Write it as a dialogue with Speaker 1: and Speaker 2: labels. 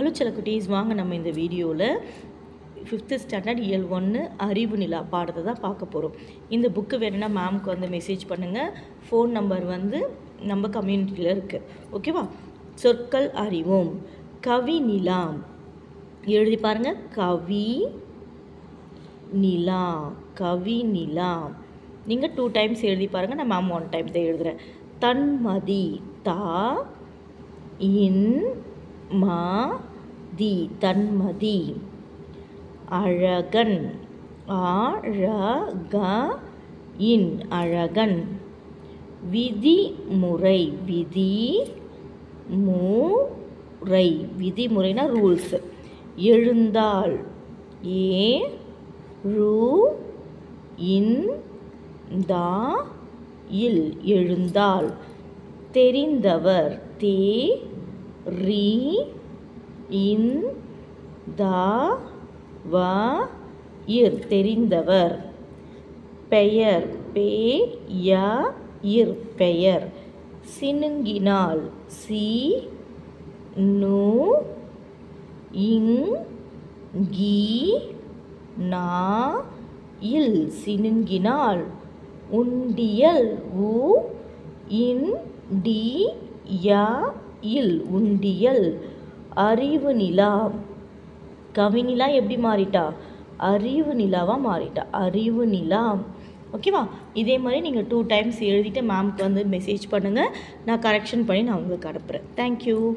Speaker 1: Hello சில குட்டீஸ் வாங்க நம்ம இந்த வீடியோவில் ஃபிஃப்த்து ஸ்டாண்டர்ட் இயல் ஒன்று அறிவு நிலா பாடத்தை தான் பார்க்க போகிறோம் இந்த புக்கு வேணும்னா மேம்க்கு வந்து மெசேஜ் பண்ணுங்கள் ஃபோன் நம்பர் வந்து நம்ம கம்யூனிட்டியில் இருக்குது ஓகேவா சொற்கள் அறிவோம். கவி நிலா எழுதி பாருங்கள் கவி நிலா கவி நிலா நீங்கள் டூ டைம்ஸ் எழுதி பாருங்கள் நான் மேம் ஒன் டைம் தான் எழுதுகிறேன் தன்மதி தா இன் மா தி தன்மதி. அழகன் ஆழக இன் அழகன். விதிமுறை விதி முறை விதிமுறைனா ரூல்ஸ் எழுந்தால் ஏ ரு இன் தா இல் எழுந்தால். தெரிந்தவர் தே ரி இன் தா வ இர். தெரிந்தவர். பெயர் பே ய இர். பெயர். சினுங்கினால் சி நு இங் கி நா இல். சினுங்கினால் உண்டியல் உ இன் டி ய இல். உண்டியல். அறிவு நிலா. கவிநிலா எப்படி மாறிட்டா? அறிவு நிலாவாக மாறிட்டா. அறிவு நிலா. ஓகேவா இதே மாதிரி நீங்கள் டூ டைம்ஸ் எழுதிட்டு மேம்க்கு வந்து மெசேஜ் பண்ணுங்கள் நான் கரெக்ஷன் பண்ணி நான் உங்களுக்கு அனுப்புகிறேன் தேங்க்யூ